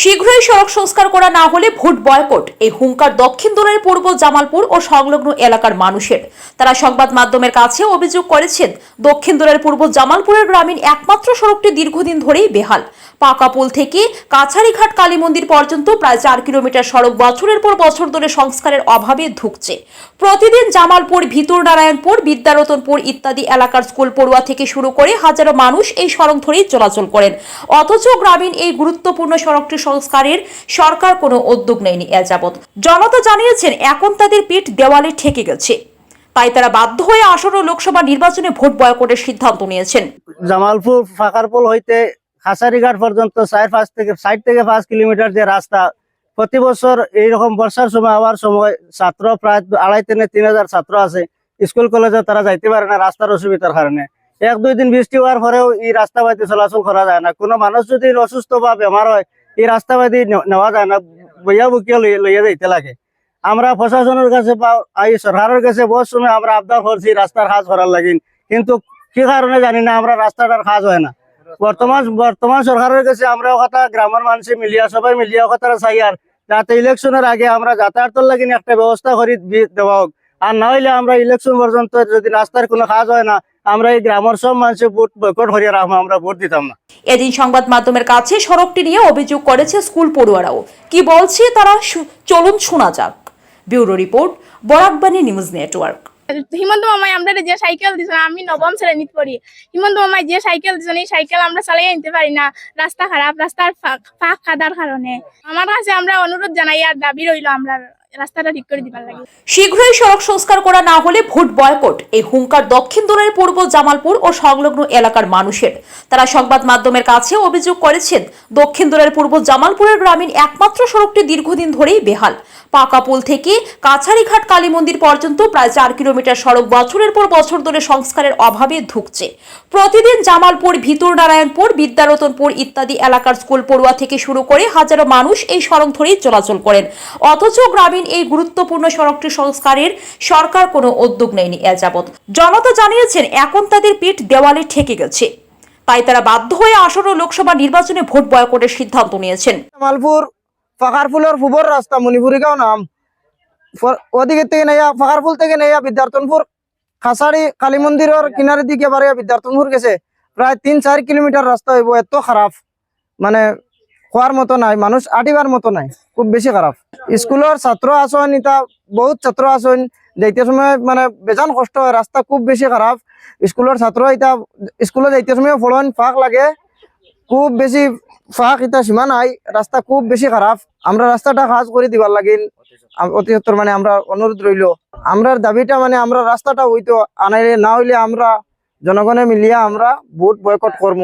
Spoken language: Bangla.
শীঘ্রই সড়ক সংস্কার করা না হলে ভোট বয়কট। এই হুঙ্কার দক্ষিণ দোলের পূর্ব জামালপুর ও সংলগ্ন এলাকার মানুষের। তারা সংবাদ মাধ্যমের কাছে অভিযোগ করেছেন, দক্ষিণ দোলের পূর্ব জামালপুরের গ্রামীণ একমাত্র সড়কটি দীর্ঘদিন ধরেই বেহাল। পাকা পুল থেকে কাছারিঘাট কালী মন্দির পর্যন্ত প্রায় চার কিলোমিটার সড়ক বছরের পর বছর ধরে সংস্কারের অভাবে ধুকছে। প্রতিদিন জামালপুর ভিতর নারায়ণপুর বিদ্যারতনপুর ইত্যাদি এলাকার স্কুল পড়ুয়া থেকে শুরু করে হাজারো মানুষ এই সড়ক ধরেই চলাচল করেন। অথচ গ্রামীণ এই গুরুত্বপূর্ণ সড়কটি সংস্কারের সরকার কোনো উদ্যোগ নেয়নি এ যাবৎ। জনতা জানিয়েছেন এখন তাদের পিঠ দেওয়ালে ঠেকে গেছে। তাই তারা বাধ্য হয়ে আসন্ন লোকসভা নির্বাচনে ভোট বয়কটের সিদ্ধান্ত নিয়েছেন। জামালপুর ফাঁকারপুল হইতে খাসারিঘাট পর্যন্ত চার পাঁচ থেকে ষাট থেকে পাঁচ কিলোমিটার যে রাস্তা, প্রতি বছর এইরকম বর্ষার সময় হওয়ার সময় ছাত্র প্রায় আড়াই থেকে তিন হাজার ছাত্র আছে। স্কুল, কলেজে তারা যাইতে পারে না রাস্তার অসুবিধার কারণে। এক দুই দিন বৃষ্টি হওয়ার পরেও এই রাস্তা বাদি চলাচল করা যায় না। কোনো মানুষ যদি অসুস্থ বা বেমার হয় এই রাস্তা বাদি নেওয়া যায় না, বইয়া বুকিয়া লইয়া যাইতে লাগে। আমরা প্রশাসনের কাছে বা এই সরকারের কাছে বহু সময় আমরা আবদার করছি রাস্তার কাজ করার লাগিন কিন্তু কি কারণে জানি না, আমরা রাস্তাটার কাজ হয় না। বর্তমান বর্তমান সরকারের কাছে আমরা কথা, গ্রামের মানুষে মিলিয়া, সবাই মিলিয়া কথা চাই আর যাতে ইলেকশনের আগে আমরা যাতায়াতের লাগি একটা ব্যবস্থা করে দেওয়া হোক। আর না হইলে আমরা ইলেকশন পর্যন্ত যদি রাস্তার কোনো কাজ হয় না আমরা এই গ্রামের সব মানুষের ভোট বয়কট করিয়ে রাখব আমরা ভোট দিতাম না। এদিন সংবাদ মাধ্যমের কাছে সড়কটি নিয়ে অভিযোগ করেছে স্কুল পড়ুয়ারাও। কি বলছে তারা চলুন শোনা যাক। Bureau report Barakbani news network. Himanta মামাই আমরা যে সাইকেল দিছেন আমি নবম শ্রেণীত পড়ি। হিমন্ত মামাই যে সাইকেল দিছেন এই সাইকেল আমরা চালাই নিতে পারি না। রাস্তা খারাপ রাস্তার ফাঁক ফাঁক খাদার কারণে। আমার কাছে আমরা অনুরোধ জানাই আর দাবি রইল আমরা রাস্তাটা ঠিক করে দিবার লাগে। শীঘ্রই সড়ক সংস্কার করা না হলে ভোট বয়কট। এই হুঙ্কার দক্ষিণ দোলের পূর্ব জামালপুর ও সংলগ্ন এলাকার মানুষের। তারা সংবাদ মাধ্যমের কাছে অভিযোগ করেছেন, দক্ষিণ দোলের পূর্ব জামালপুরের গ্রামীণ একমাত্র সড়কটি দীর্ঘদিন ধরেই বেহাল। পাকা পুল থেকে কাছারিঘাট কালী মন্দির পর্যন্ত প্রায় চার কিলোমিটার সড়ক বছরের পর বছর ধরে সংস্কারের অভাবে ধুকছে। প্রতিদিন জামালপুর ভিতর নারায়ণপুর বিদ্যারতনপুর ইত্যাদি এলাকার স্কুল পড়ুয়া থেকে শুরু করে হাজারো মানুষ এই সড়ক ধরেই চলাচল করেন। অথচ গ্রামীণ এই গুরুত্বপূর্ণ সড়কটি সংস্কারের সরকার কোনো উদ্যোগ নেয়নি এ যাবৎ। জনতা জানিয়েছেন, এখন তাদের পিঠ দেওয়ালে ঠেকে গেছে। তাই তারা বাধ্য হয়ে আসন্ন লোকসভা নির্বাচনে ভোট বয়কটের সিদ্ধান্ত নিয়েছেন। জামালপুর ফাঁকারপুলের পূবর রাস্তা মণিপুরিকাও নাম। ওদিকে থেকে নেয়া ফাঁকারপুল থেকে নেয়া বিদ্যার্থনপুর। খাসাড়ি কালী মন্দিরের কিনারের দিকে বারে বিদ্যার্থনপুর গেছে। প্রায় তিন চার কিলোমিটার রাস্তা হইব, এত খারাপ। মানে হওয়ার মতো নাই, মানুষ আটিবার মতো নাই, খুব বেশি খারাপ। স্কুলের ছাত্র আসন ইতা বহুত ছাত্র আসন যাইতে সময় মানে বেজান কষ্ট হয়, রাস্তা খুব বেশি খারাপ। স্কুলের ছাত্র ইতা স্কুলে যাইতে সময় ফলন ফাঁক লাগে। খুব বেশি ফাঁক ইতা সীমা নাই রাস্তা খুব বেশি খারাপ আমরা রাস্তাটা কাজ করে দিবার লাগিল। আম- অতি সত্তর মানে আমরা অনুরোধ রইল আমরার দাবিটা মানে আমরা রাস্তাটা হইতো আনাইলে, না হইলে আমরা জনগণে মিলিয়া আমরা ভোট বয়কট করব